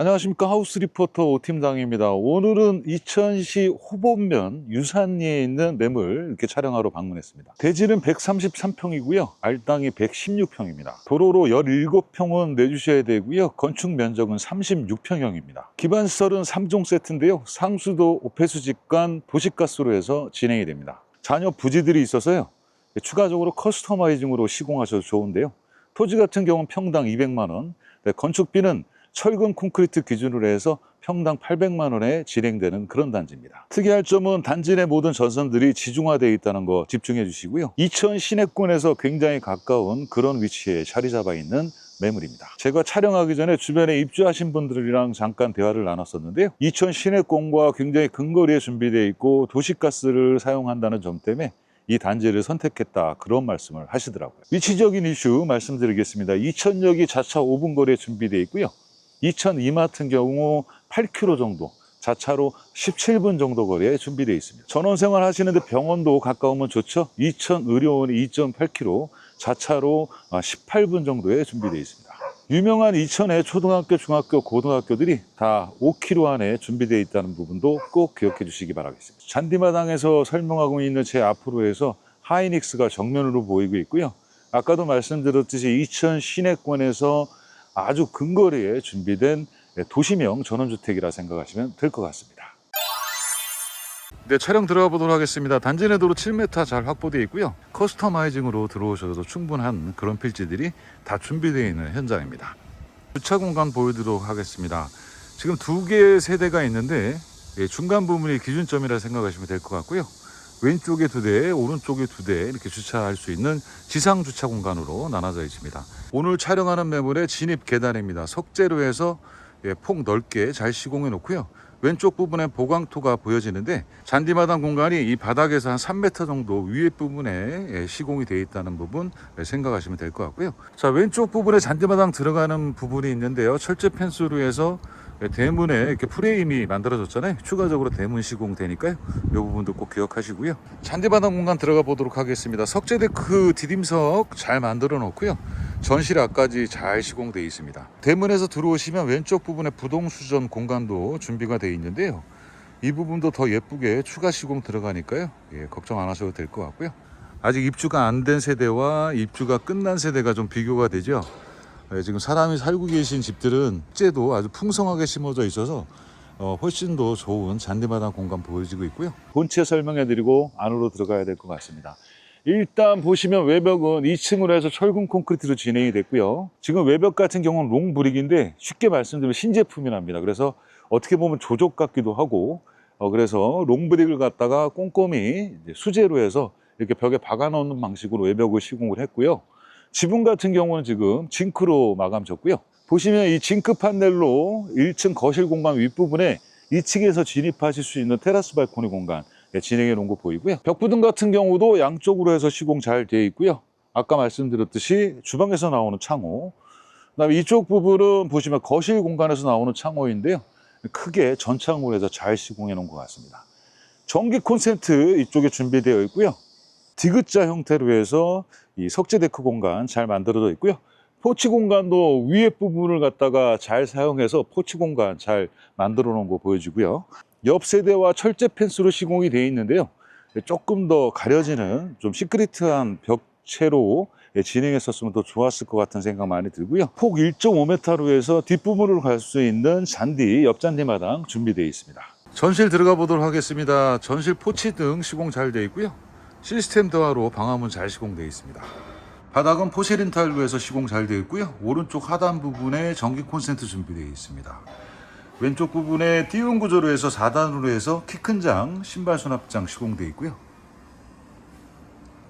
안녕하십니까 하우스 리포터 오팀장입니다. 오늘은 이천시 호범면 유산리에 있는 매물 이렇게 촬영하러 방문했습니다. 대지는 133평이고요. 알땅이 116평입니다. 도로로 17평은 내주셔야 되고요. 건축 면적은 36평형입니다. 기반시설은 3종 세트인데요. 상수도 오폐수 직관 도시가스로 해서 진행이 됩니다. 자녀 부지들이 있어서요. 추가적으로 커스터마이징으로 시공하셔도 좋은데요. 토지 같은 경우는 평당 200만 원, 네, 건축비는 철근 콘크리트 기준으로 해서 평당 800만 원에 진행되는 그런 단지입니다. 특이할 점은 단지 내 모든 전선들이 지중화되어 있다는 거 집중해 주시고요. 이천 시내권에서 굉장히 가까운 그런 위치에 자리 잡아 있는 매물입니다. 제가 촬영하기 전에 주변에 입주하신 분들이랑 잠깐 대화를 나눴었는데요. 이천 시내권과 굉장히 근거리에 준비되어 있고 도시가스를 사용한다는 점 때문에 이 단지를 선택했다 그런 말씀을 하시더라고요. 위치적인 이슈 말씀드리겠습니다. 이천역이 자차 5분 거리에 준비되어 있고요. 이천 이마트인 경우 8km 정도, 자차로 17분 정도 거리에 준비되어 있습니다. 전원 생활 하시는데 병원도 가까우면 좋죠. 이천 의료원이 2.8km, 자차로 18분 정도에 준비되어 있습니다. 유명한 이천의 초등학교, 중학교, 고등학교들이 다 5km 안에 준비되어 있다는 부분도 꼭 기억해 주시기 바라겠습니다. 잔디마당에서 설명하고 있는 제 앞으로 해서 하이닉스가 정면으로 보이고 있고요. 아까도 말씀드렸듯이 이천 시내권에서 아주 근거리에 준비된 도시명 전원주택이라 생각하시면 될 것 같습니다. 네, 촬영 들어가 보도록 하겠습니다. 단지 내도로 7m 잘 확보되어 있고요. 커스터마이징으로 들어오셔도 충분한 그런 필지들이 다 준비되어 있는 현장입니다. 주차 공간 보여드리도록 하겠습니다. 지금 두 개의 세대가 있는데 예, 중간 부분이 기준점이라 생각하시면 될 것 같고요. 왼쪽에 두 대, 오른쪽에 두 대 이렇게 주차할 수 있는 지상 주차 공간으로 나눠져 있습니다. 오늘 촬영하는 매물의 진입 계단입니다. 석재로 해서 예, 폭 넓게 잘 시공해 놓고요. 왼쪽 부분에 보강토가 보여지는데 잔디마당 공간이 이 바닥에서 한 3m 정도 위에 부분에 예, 시공이 되어 있다는 부분 예, 생각하시면 될 것 같고요. 자 왼쪽 부분에 잔디마당 들어가는 부분이 있는데요. 철제 펜스로 해서 예, 대문에 이렇게 프레임이 만들어졌잖아요. 추가적으로 대문 시공되니까요. 이 부분도 꼭 기억하시고요. 잔디바닥 공간 들어가 보도록 하겠습니다. 석재 데크 디딤석 잘 만들어 놓고요. 전실 앞까지 잘 시공되어 있습니다. 대문에서 들어오시면 왼쪽 부분에 부동 수전 공간도 준비가 되어 있는데요. 이 부분도 더 예쁘게 추가 시공 들어가니까요. 예, 걱정 안 하셔도 될 것 같고요. 아직 입주가 안 된 세대와 입주가 끝난 세대가 좀 비교가 되죠. 예, 지금 사람이 살고 계신 집들은 째도 아주 풍성하게 심어져 있어서 어, 훨씬 더 좋은 잔디마당 공간 보여지고 있고요. 본체 설명해 드리고 안으로 들어가야 될 것 같습니다. 일단 보시면 외벽은 2층으로 해서 철근 콘크리트로 진행이 됐고요. 지금 외벽 같은 경우는 롱브릭인데 쉽게 말씀드리면 신제품이랍니다. 그래서 어떻게 보면 조족 같기도 하고 어, 그래서 롱브릭을 갖다가 꼼꼼히 수제로 해서 이렇게 벽에 박아 놓는 방식으로 외벽을 시공을 했고요. 지붕 같은 경우는 지금 징크로 마감 졌고요. 보시면 이 징크 판넬로 1층 거실 공간 윗부분에 2층에서 진입하실 수 있는 테라스 발코니 공간 예, 진행해 놓은 거 보이고요. 벽부등 같은 경우도 양쪽으로 해서 시공 잘 되어 있고요. 아까 말씀드렸듯이 주방에서 나오는 창호. 그다음에 이쪽 부분은 보시면 거실 공간에서 나오는 창호인데요. 크게 전창으로 해서 잘 시공해 놓은 것 같습니다. 전기 콘센트 이쪽에 준비되어 있고요. 디귿자 형태로 해서 이 석재 데크 공간 잘 만들어져 있고요. 포치 공간도 위에 부분을 갖다가 잘 사용해서 포치 공간 잘 만들어 놓은 거 보여지고요. 옆 세대와 철제 펜스로 시공이 되어 있는데요. 조금 더 가려지는 좀 시크릿한 벽체로 진행했었으면 더 좋았을 것 같은 생각 많이 들고요. 폭 1.5m로 해서 뒷부분으로 갈 수 있는 잔디, 옆잔디 마당 준비되어 있습니다. 전실 들어가 보도록 하겠습니다. 전실 포치 등 시공 잘 되어 있고요. 시스템 도화로 방화문 잘 시공되어 있습니다. 바닥은 포세린 타일로 해서 시공 잘 되어 있고요. 오른쪽 하단 부분에 전기 콘센트 준비되어 있습니다. 왼쪽 부분에 띄운 구조로 해서 4단으로 해서 키 큰 장, 신발 수납장 시공되어 있고요.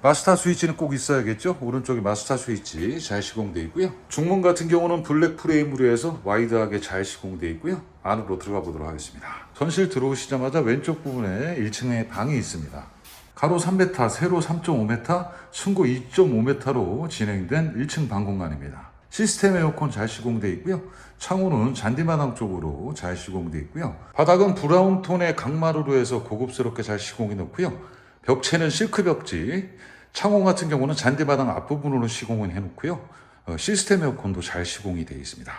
마스터 스위치는 꼭 있어야겠죠. 오른쪽에 마스터 스위치 잘 시공되어 있고요. 중문 같은 경우는 블랙 프레임으로 해서 와이드하게 잘 시공되어 있고요. 안으로 들어가 보도록 하겠습니다. 전실 들어오시자마자 왼쪽 부분에 1층에 방이 있습니다. 가로 3m, 세로 3.5m, 승고 2.5m로 진행된 1층 방 공간입니다. 시스템 에어컨 잘 시공되어 있고요. 창호는 잔디마당 쪽으로 잘 시공되어 있고요. 바닥은 브라운 톤의 강마루로 해서 고급스럽게 잘 시공해 놓고요. 벽체는 실크 벽지, 창호 같은 경우는 잔디마당 앞부분으로 시공을 해 놓고요. 어, 시스템 에어컨도 잘 시공이 되어 있습니다.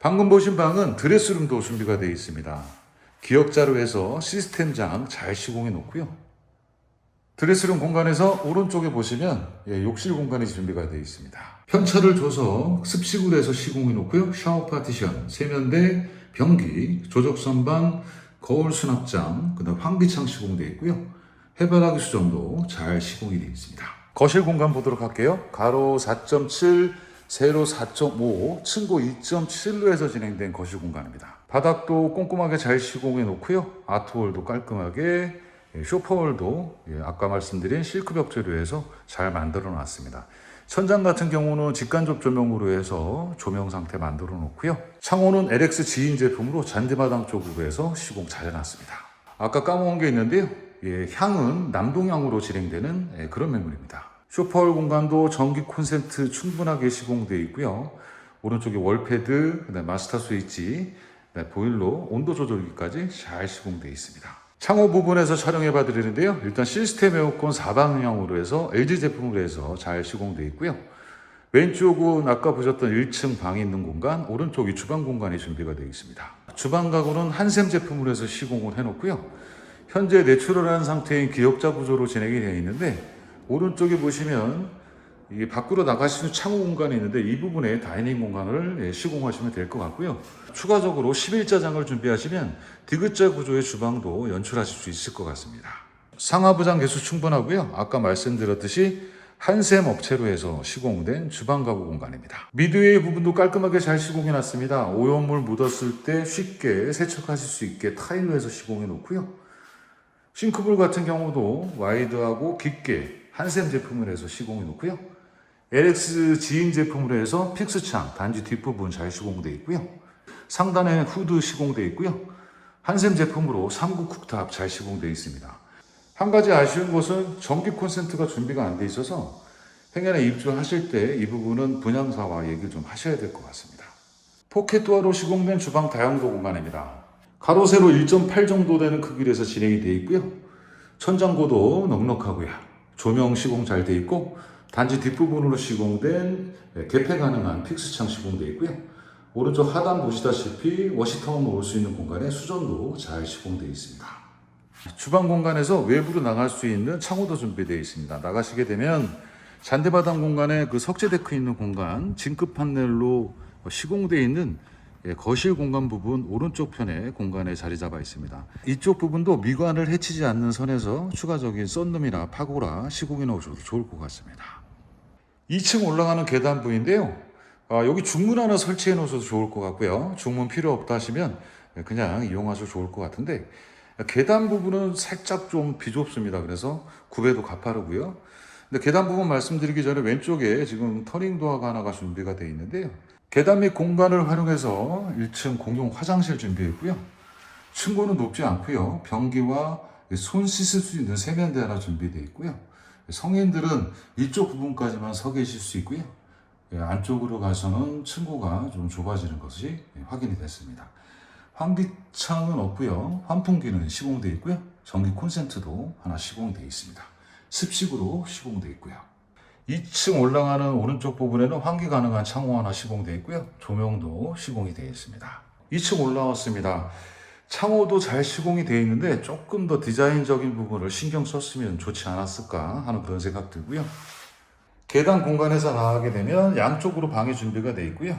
방금 보신 방은 드레스룸도 준비가 되어 있습니다. 기역자로 해서 시스템장 잘 시공해 놓고요. 드레스룸 공간에서 오른쪽에 보시면 예, 욕실 공간이 준비가 되어 있습니다. 편차를 줘서 습식으로 해서 시공해 놓고요. 샤워 파티션, 세면대, 변기, 조적 선반, 거울 수납장, 그다음 환기창 시공되어 있고요. 해바라기 수정도 잘 시공이 되어 있습니다. 거실 공간 보도록 할게요. 가로 4.7, 세로 4.5, 층고 2.7로 해서 진행된 거실 공간입니다. 바닥도 꼼꼼하게 잘 시공해 놓고요. 아트홀도 깔끔하게 예, 쇼파홀도 예, 아까 말씀드린 실크 벽재로 해서 잘 만들어 놨습니다. 천장 같은 경우는 직간접 조명으로 해서 조명 상태 만들어 놓고요. 창호는 LX 지인 제품으로 잔디마당 쪽으로 해서 시공 잘 해놨습니다. 아까 까먹은 게 있는데요. 예, 향은 남동향으로 진행되는 예, 그런 매물입니다. 쇼파홀 공간도 전기 콘센트 충분하게 시공되어 있고요. 오른쪽에 월패드, 마스터 스위치, 그다음 보일러, 온도 조절기까지 잘 시공되어 있습니다. 창호 부분에서 촬영해 봐 드리는데요. 일단 시스템 에어컨 4방향으로 해서 LG 제품으로 해서 잘 시공되어 있고요. 왼쪽은 아까 보셨던 1층 방이 있는 공간, 오른쪽이 주방 공간이 준비가 되어 있습니다. 주방 가구는 한샘 제품으로 해서 시공을 해놓고요. 현재 내추럴한 상태인 기역자 구조로 진행이 되어 있는데 오른쪽에 보시면 이 밖으로 나가시는 창호 공간이 있는데 이 부분에 다이닝 공간을 예, 시공하시면 될 것 같고요. 추가적으로 11자장을 준비하시면 디귿자 구조의 주방도 연출하실 수 있을 것 같습니다. 상하부장 개수 충분하고요. 아까 말씀드렸듯이 한샘 업체로 해서 시공된 주방 가구 공간입니다. 미드웨이 부분도 깔끔하게 잘 시공해 놨습니다. 오염물 묻었을 때 쉽게 세척하실 수 있게 타일로 해서 시공해 놓고요. 싱크볼 같은 경우도 와이드하고 깊게 한샘 제품을 해서 시공해 놓고요. LX 지인 제품으로 해서 픽스창 단지 뒷부분 잘 시공되어 있고요. 상단에 후드 시공되어 있고요. 한샘 제품으로 3구 쿡탑 잘 시공되어 있습니다. 한 가지 아쉬운 것은 전기 콘센트가 준비가 안 돼 있어서 행여나 입주하실 때 이 부분은 분양사와 얘기를 좀 하셔야 될 것 같습니다. 포켓도어로 시공된 주방 다용도 공간입니다. 가로 세로 1.8 정도 되는 크기로 해서 진행이 되어 있고요. 천장고도 넉넉하고요. 조명 시공 잘 되어 있고 단지 뒷부분으로 시공된 예, 개폐 가능한 픽스창 시공되어 있고요. 오른쪽 하단 보시다시피 워시타운 놓을 수 있는 공간에 수전도 잘 시공되어 있습니다. 주방 공간에서 외부로 나갈 수 있는 창호도 준비되어 있습니다. 나가시게 되면 잔디바닥 공간에 그 석재 데크 있는 공간, 진급 판넬로 시공되어 있는 예, 거실 공간 부분 오른쪽 편에 공간에 자리 잡아 있습니다. 이쪽 부분도 미관을 해치지 않는 선에서 추가적인 썬룸이나 파고라 시공해 놓으셔도 좋을 것 같습니다. 2층 올라가는 계단 부인데요. 아, 여기 중문 하나 설치해 놓으셔도 좋을 것 같고요. 중문 필요 없다 하시면 그냥 이용하셔도 좋을 것 같은데 계단 부분은 살짝 좀 비좁습니다. 그래서 구배도 가파르고요. 근데 계단 부분 말씀드리기 전에 왼쪽에 지금 터닝 도어가 하나가 준비가 되어 있는데요. 계단 및 공간을 활용해서 1층 공용 화장실 준비했고요. 층고는 높지 않고요. 변기와 손 씻을 수 있는 세면대 하나 준비되어 있고요. 성인들은 이쪽 부분까지만 서 계실 수 있고요. 예, 안쪽으로 가서는 층고가 좀 좁아지는 것이 예, 확인이 됐습니다. 환기창은 없고요. 환풍기는 시공되어 있고요. 전기 콘센트도 하나 시공되어 있습니다. 습식으로 시공되어 있고요. 2층 올라가는 오른쪽 부분에는 환기 가능한 창호 하나 시공되어 있고요. 조명도 시공이 되어 있습니다. 2층 올라왔습니다. 창호도 잘 시공이 되어 있는데 조금 더 디자인적인 부분을 신경 썼으면 좋지 않았을까 하는 그런 생각 들고요. 계단 공간에서 나가게 되면 양쪽으로 방이 준비가 되어 있고요.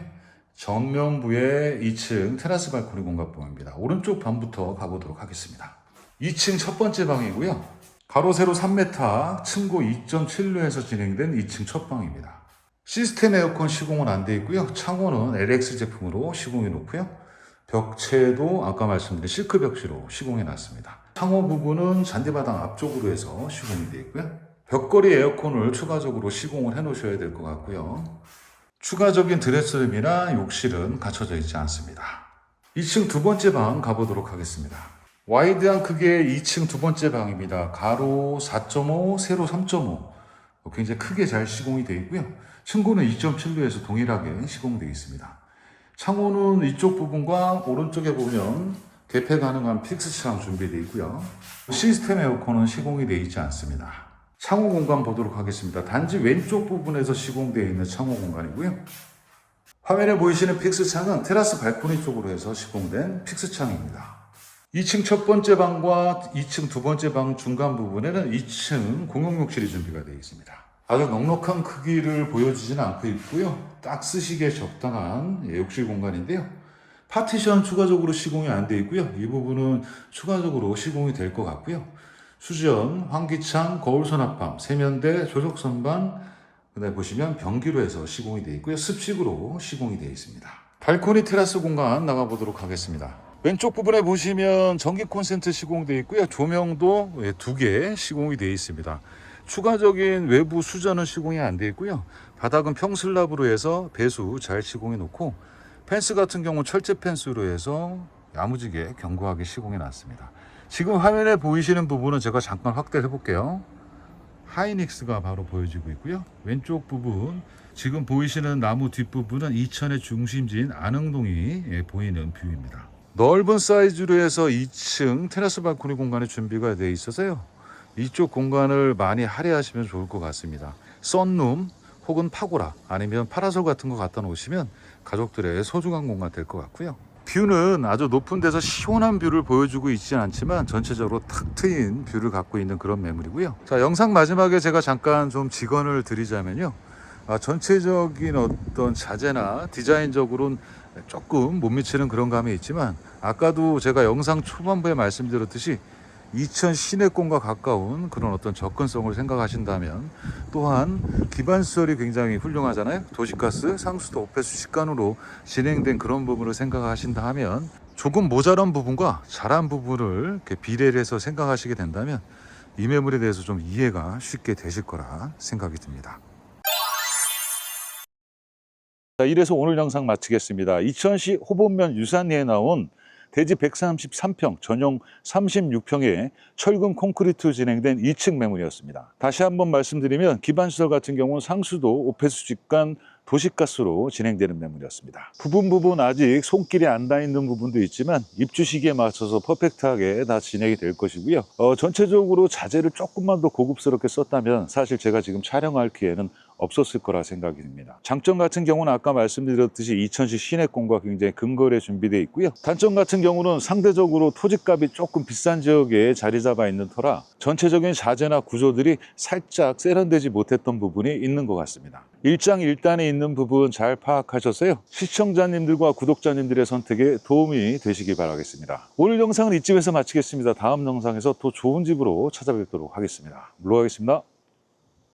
정면부에 2층 테라스 발코니 공간 보입니다. 오른쪽 방부터 가보도록 하겠습니다. 2층 첫 번째 방이고요. 가로 세로 3m, 층고 2.7로 해서 진행된 2층 첫 방입니다. 시스템 에어컨 시공은 안 되어 있고요. 창호는 LX 제품으로 시공해 놓고요. 벽체도 아까 말씀드린 실크 벽지로 시공해 놨습니다. 창호 부분은 잔디바닥 앞쪽으로 해서 시공이 되어 있고요. 벽걸이 에어컨을 추가적으로 시공을 해 놓으셔야 될 것 같고요. 추가적인 드레스룸이나 욕실은 갖춰져 있지 않습니다. 2층 두 번째 방 가보도록 하겠습니다. 와이드한 크기의 2층 두 번째 방입니다. 가로 4.5, 세로 3.5. 굉장히 크게 잘 시공이 되어 있고요. 층고는 2.7로에서 동일하게 시공되어 있습니다. 창호는 이쪽 부분과 오른쪽에 보면 개폐 가능한 픽스창 준비되어 있고요. 시스템 에어컨은 시공이 되어 있지 않습니다. 창호 공간 보도록 하겠습니다. 단지 왼쪽 부분에서 시공되어 있는 창호 공간이고요. 화면에 보이시는 픽스창은 테라스 발코니 쪽으로 해서 시공된 픽스창입니다. 2층 첫 번째 방과 2층 두 번째 방 중간 부분에는 2층 공용욕실이 준비가 되어 있습니다. 아주 넉넉한 크기를 보여주지는 않고 있고요. 딱 쓰시기에 적당한 예, 욕실 공간인데요. 파티션 추가적으로 시공이 안 되어 있고요. 이 부분은 추가적으로 시공이 될 것 같고요. 수전, 환기창, 거울 수납함, 세면대, 조적 선반, 그다음에 보시면 변기로 해서 시공이 되어 있고요. 습식으로 시공이 되어 있습니다. 발코니 테라스 공간 나가보도록 하겠습니다. 왼쪽 부분에 보시면 전기 콘센트 시공되어 있고요. 조명도 예, 두개 시공이 되어 있습니다. 추가적인 외부 수전은 시공이 안 되어 있고요. 바닥은 평슬랍으로 해서 배수 잘 시공해 놓고 펜스 같은 경우 철제 펜스로 해서 야무지게 견고하게 시공해 놨습니다. 지금 화면에 보이시는 부분은 제가 잠깐 확대를 해볼게요. 하이닉스가 바로 보여지고 있고요. 왼쪽 부분 지금 보이시는 나무 뒷부분은 이천의 중심지인 안흥동이 예, 보이는 뷰입니다. 넓은 사이즈로 해서 2층 테라스 발코니 공간이 준비가 되어 있어서요. 이쪽 공간을 많이 할애하시면 좋을 것 같습니다. 썬룸 혹은 파고라 아니면 파라솔 같은 거 갖다 놓으시면 가족들의 소중한 공간 될 것 같고요. 뷰는 아주 높은 데서 시원한 뷰를 보여주고 있지는 않지만 전체적으로 탁 트인 뷰를 갖고 있는 그런 매물이고요. 자, 영상 마지막에 제가 잠깐 좀 직언을 드리자면요. 아, 전체적인 어떤 자재나 디자인적으로는 조금 못 미치는 그런 감이 있지만 아까도 제가 영상 초반부에 말씀드렸듯이 이천 시내권과 가까운 그런 어떤 접근성을 생각하신다면 또한 기반 시설이 굉장히 훌륭하잖아요. 도시가스, 상수도, 오페수 식간으로 진행된 그런 부분을 생각하신다 하면 조금 모자란 부분과 잘한 부분을 비례를 해서 생각하시게 된다면 이 매물에 대해서 좀 이해가 쉽게 되실 거라 생각이 듭니다. 자, 이래서 오늘 영상 마치겠습니다. 이천시 호본면 유산리에 나온 대지 133평, 전용 36평의 철근 콘크리트 진행된 2층 매물이었습니다. 다시 한번 말씀드리면 기반시설 같은 경우는 상수도, 오페수 직관, 도시가스로 진행되는 매물이었습니다. 부분 부분 아직 손길이 안 닿아 있는 부분도 있지만 입주 시기에 맞춰서 퍼펙트하게 다 진행이 될 것이고요. 어, 전체적으로 자재를 조금만 더 고급스럽게 썼다면 사실 제가 지금 촬영할 기회는 없었을 거라 생각이 듭니다. 장점 같은 경우는 아까 말씀드렸듯이 이천시 시내권과 굉장히 근거리에 준비되어 있고요. 단점 같은 경우는 상대적으로 토지값이 조금 비싼 지역에 자리 잡아 있는 터라 전체적인 자재나 구조들이 살짝 세련되지 못했던 부분이 있는 것 같습니다. 일장일단에 있는 부분 잘 파악하셔서요. 시청자님들과 구독자님들의 선택에 도움이 되시기 바라겠습니다. 오늘 영상은 이쯤에서 마치겠습니다. 다음 영상에서 더 좋은 집으로 찾아뵙도록 하겠습니다. 물러가겠습니다.